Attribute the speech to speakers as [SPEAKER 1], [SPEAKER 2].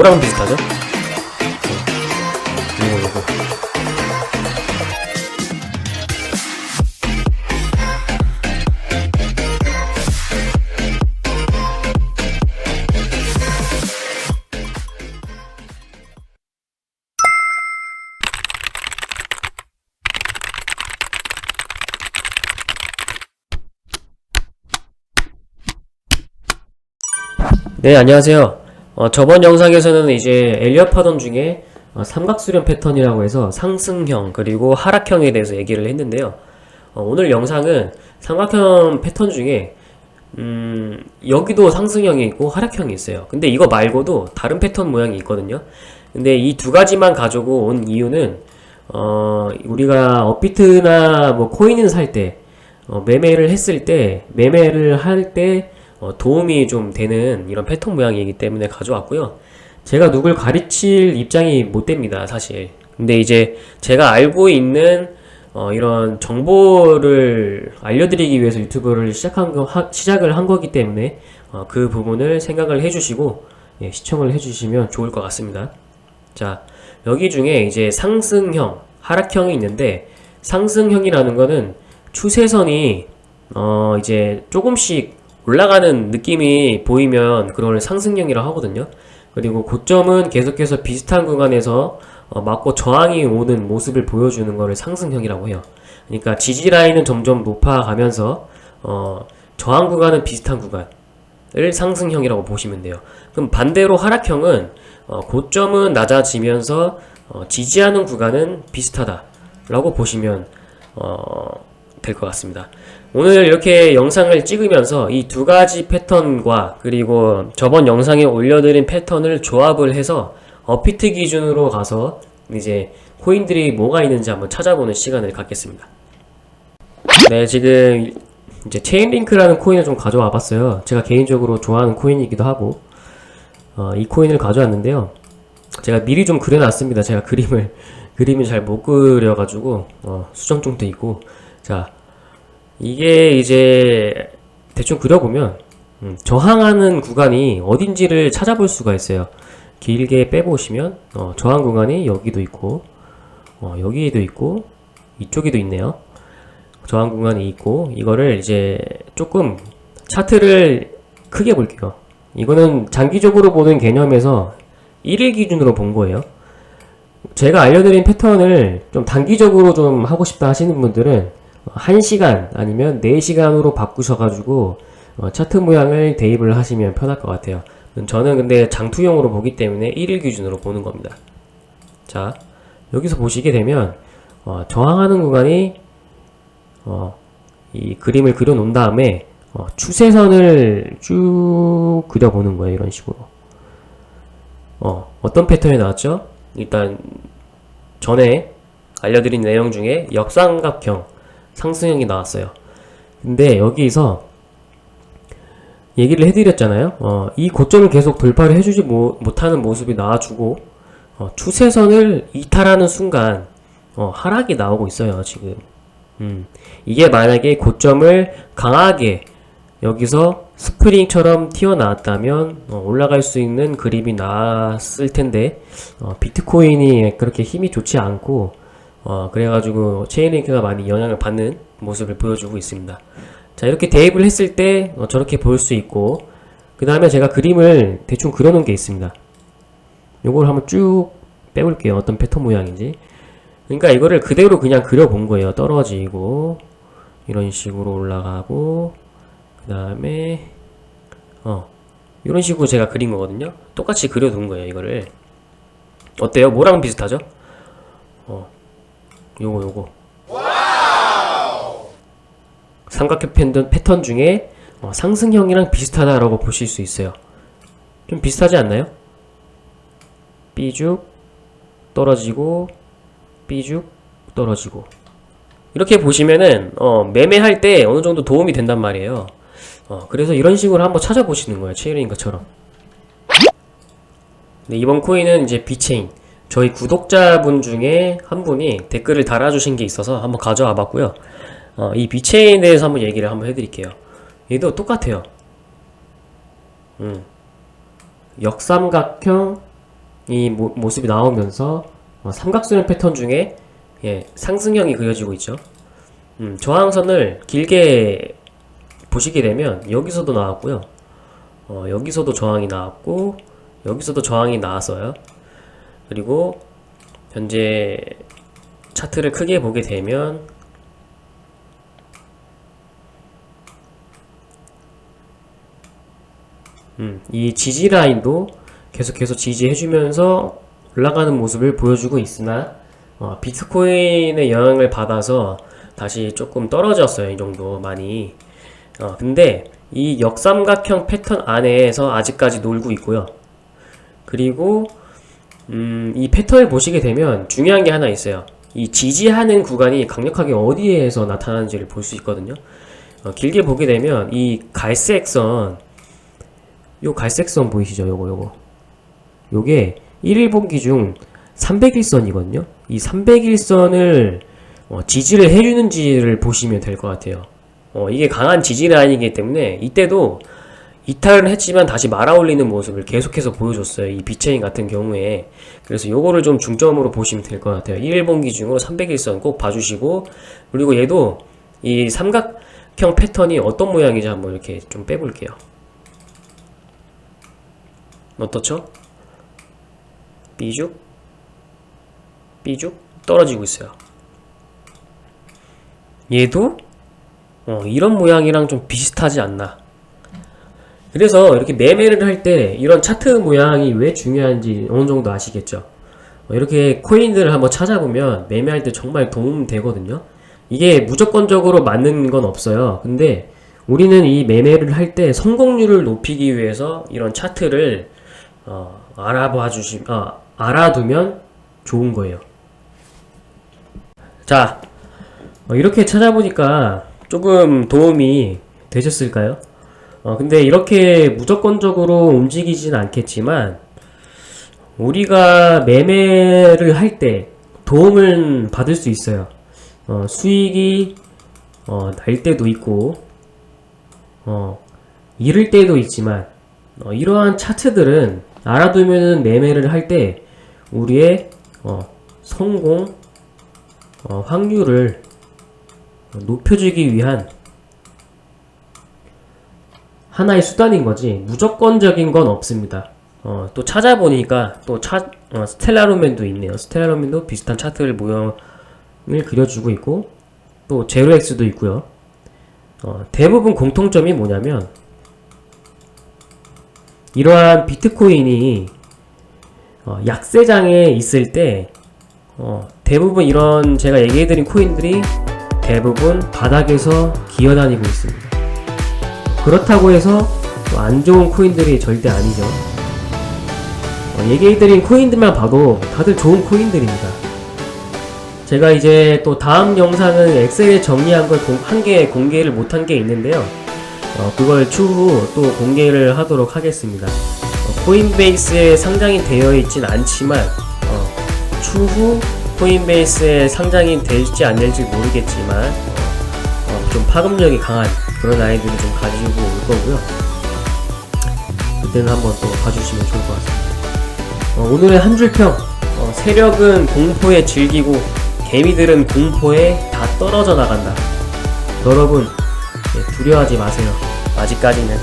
[SPEAKER 1] 뭐랑 비슷하죠? 이거 이거 네, 안녕하세요. 어, 저번 영상에서는 이제 엘리엇 파던 중에 어, 삼각수렴 패턴이라고 해서 상승형 그리고 하락형에 대해서 얘기를 했는데요. 어, 오늘 영상은 삼각형 패턴 중에 음, 여기도 상승형이 있고 하락형이 있어요. 근데 이거 말고도 다른 패턴 모양이 있거든요. 근데 이 두 가지만 가지고 온 이유는 어, 우리가 업비트나 뭐 코인을 살 때, 어, 매매를 했을 때, 매매를 할 때, 어, 도움이 좀 되는 이런 패턴 모양이기 때문에 가져왔고요. 제가 누굴 가르칠 입장이 못 됩니다, 사실. 근데 이제 제가 알고 있는 어, 이런 정보를 알려드리기 위해서 유튜브를 시작한 거, 하- 시작을 한 거기 때문에 어, 그 부분을 생각을 해주시고 예, 시청을 해주시면 좋을 것 같습니다. 자, 여기 중에 이제 상승형, 하락형이 있는데 상승형이라는 거는 추세선이 어 이제 조금씩 올라가는 느낌이 보이면 그걸 상승형이라고 하거든요. 그리고 고점은 계속해서 비슷한 구간에서 어, 맞고 저항이 오는 모습을 보여주는 거를 상승형이라고 해요. 그러니까 지지 라인은 점점 높아가면서 어, 저항 구간은 비슷한 구간을 상승형이라고 보시면 돼요. 그럼 반대로 하락형은 어, 고점은 낮아지면서 어, 지지하는 구간은 비슷하다라고 보시면 어, 될 것 같습니다. 오늘 이렇게 영상을 찍으면서 이 두 가지 패턴과 그리고 저번 영상에 올려드린 패턴을 조합을 해서 어피트 기준으로 가서 이제 코인들이 뭐가 있는지 한번 찾아보는 시간을 갖겠습니다. 네, 지금 이제 체인링크라는 코인을 좀 가져와 봤어요. 제가 개인적으로 좋아하는 코인이기도 하고 어, 이 코인을 가져왔는데요. 제가 미리 좀 그려놨습니다. 제가 그림을 그림을 잘 못 그려가지고 어, 수정증도 있고 자 이게 이제 대충 그려보면 음, 저항하는 구간이 어딘지를 찾아볼 수가 있어요. 길게 빼보시면 어, 저항 구간이 여기도 있고 어, 여기에도 있고 이쪽에도 있네요. 저항 구간이 있고 이거를 이제 조금 차트를 크게 볼게요. 이거는 장기적으로 보는 개념에서 1일 기준으로 본 거예요. 제가 알려드린 패턴을 좀 단기적으로 좀 하고 싶다 하시는 분들은 1시간 아니면 4시간으로 바꾸셔가지고 어, 차트 모양을 대입을 하시면 편할 것 같아요. 저는 근데 장투용으로 보기 때문에 1일 기준으로 보는 겁니다. 자, 여기서 보시게 되면 어, 저항하는 구간이 어, 이 그림을 그려 놓은 다음에 어, 추세선을 쭉 그려보는 거예요. 이런 식으로. 어, 어떤 패턴이 나왔죠? 일단 전에 알려드린 내용 중에 역삼각형 상승형이 나왔어요. 근데 여기서 얘기를 해드렸잖아요. 어, 이 고점을 계속 돌파를 해주지 모- 못하는 모습이 나와주고 어, 추세선을 이탈하는 순간 어, 하락이 나오고 있어요. 지금. 음, 이게 만약에 고점을 강하게 여기서 스프링처럼 튀어나왔다면 어, 올라갈 수 있는 그림이 나왔을 텐데 어, 비트코인이 그렇게 힘이 좋지 않고 어, 그래가지고 체인링크가 많이 영향을 받는 모습을 보여주고 있습니다. 자 이렇게 대입을 했을 때 어, 저렇게 보일 수 있고 그 다음에 제가 그림을 대충 그려놓은 게 있습니다. 요걸 한번 쭉 빼볼게요. 어떤 패턴 모양인지. 그러니까 이거를 그대로 그냥 그려본 거예요. 떨어지고 이런 식으로 올라가고 그 다음에 어 이런 식으로 제가 그린 거거든요. 똑같이 그려둔 거예요. 이거를 어때요? 뭐랑 비슷하죠? 어 요거 요거 삼각형 패턴, 패턴 중에 어, 상승형이랑 비슷하다라고 보실 수 있어요. 좀 비슷하지 않나요? 삐죽 떨어지고 삐죽 떨어지고 이렇게 보시면은 어, 매매할 때 어느 정도 도움이 된단 말이에요. 어, 그래서 이런 식으로 한번 찾아보시는 거예요. 체인인 것처럼. 네, 이번 코인은 이제 비체인. 저희 구독자분 중에 한 분이 댓글을 달아주신 게 있어서 한번 가져와 봤고요. 어, 이 비체인에 대해서 한번 얘기를 한번 해드릴게요. 얘도 똑같아요. 음. 역삼각형 이 모, 모습이 나오면서 어, 삼각수렴 패턴 중에 예, 상승형이 그려지고 있죠. 음, 저항선을 길게 보시게 되면 여기서도 나왔고요. 어, 여기서도 저항이 나왔고 여기서도 저항이 나왔어요. 그리고 현재 차트를 크게 보게 되면 음, 이 지지 라인도 계속해서 지지해주면서 올라가는 모습을 보여주고 있으나 어, 비트코인의 영향을 받아서 다시 조금 떨어졌어요. 이 정도 많이. 어, 근데 이 역삼각형 패턴 안에서 아직까지 놀고 있고요. 그리고 음, 이 패턴을 보시게 되면 중요한 게 하나 있어요. 이 지지하는 구간이 강력하게 어디에서 나타나는지를 볼 수 있거든요. 어, 길게 보게 되면 이 갈색 선, 요 갈색 선 보이시죠? 요거 요거. 요게 1일봉기 중 300일선이거든요. 이 300일선을 어, 지지를 해주는지를 보시면 될 것 같아요. 어, 이게 강한 지지 라인이기 때문에 이때도 이탈은 했지만 다시 말아올리는 모습을 계속해서 보여줬어요. 이 비체인 같은 경우에. 그래서 요거를 좀 중점으로 보시면 될 것 같아요. 1일봉 기준으로 300일선 꼭 봐주시고, 그리고 얘도 이 삼각형 패턴이 어떤 모양인지 한번 이렇게 좀 빼볼게요. 어떻죠? 삐죽, 삐죽 떨어지고 있어요. 얘도 어, 이런 모양이랑 좀 비슷하지 않나. 그래서 이렇게 매매를 할 때 이런 차트 모양이 왜 중요한지 어느 정도 아시겠죠? 어, 이렇게 코인들을 한번 찾아보면 매매할 때 정말 도움 되거든요. 이게 무조건적으로 맞는 건 없어요. 근데 우리는 이 매매를 할 때 성공률을 높이기 위해서 이런 차트를 어, 알아봐 주시, 아, 알아두면 좋은 거예요. 자, 어, 이렇게 찾아보니까 조금 도움이 되셨을까요? 어, 근데 이렇게 무조건적으로 움직이진 않겠지만, 우리가 매매를 할 때 도움을 받을 수 있어요. 어, 수익이, 어, 날 때도 있고, 어, 잃을 때도 있지만, 어, 이러한 차트들은 알아두면은 매매를 할 때 우리의 어, 성공 어, 확률을 높여주기 위한 하나의 수단인 거지 무조건적인 건 없습니다. 어, 또 찾아보니까 또 차, 어, 스텔라로맨도 있네요. 스텔라로맨도 비슷한 차트를 모형을 그려주고 있고 또 제로엑스도 있고요. 어, 대부분 공통점이 뭐냐면 이러한 비트코인이 어, 약세장에 있을 때 어, 대부분 이런 제가 얘기해드린 코인들이 대부분 바닥에서 기어다니고 있습니다. 그렇다고 해서 또안 좋은 코인들이 절대 아니죠. 어, 얘기해드린 코인들만 봐도 다들 좋은 코인들입니다. 제가 이제 또 다음 영상은 엑셀에 정리한 걸 한 개 공개를 못한 게 있는데요. 어, 그걸 추후 또 공개를 하도록 하겠습니다. 어, 코인베이스에 상장이 되어 있진 않지만 어, 추후 코인베이스에 상장이 될지 안 될지 모르겠지만 어, 좀 파급력이 강한 그런 아이들을 좀 가지고 올 거고요. 그때는 한번 또 봐주시면 좋을 것 같습니다. 어, 오늘의 한 줄 평 어, 세력은 공포에 질기고 개미들은 공포에 다 떨어져 나간다. 여러분 네, 두려워하지 마세요. 아직까지는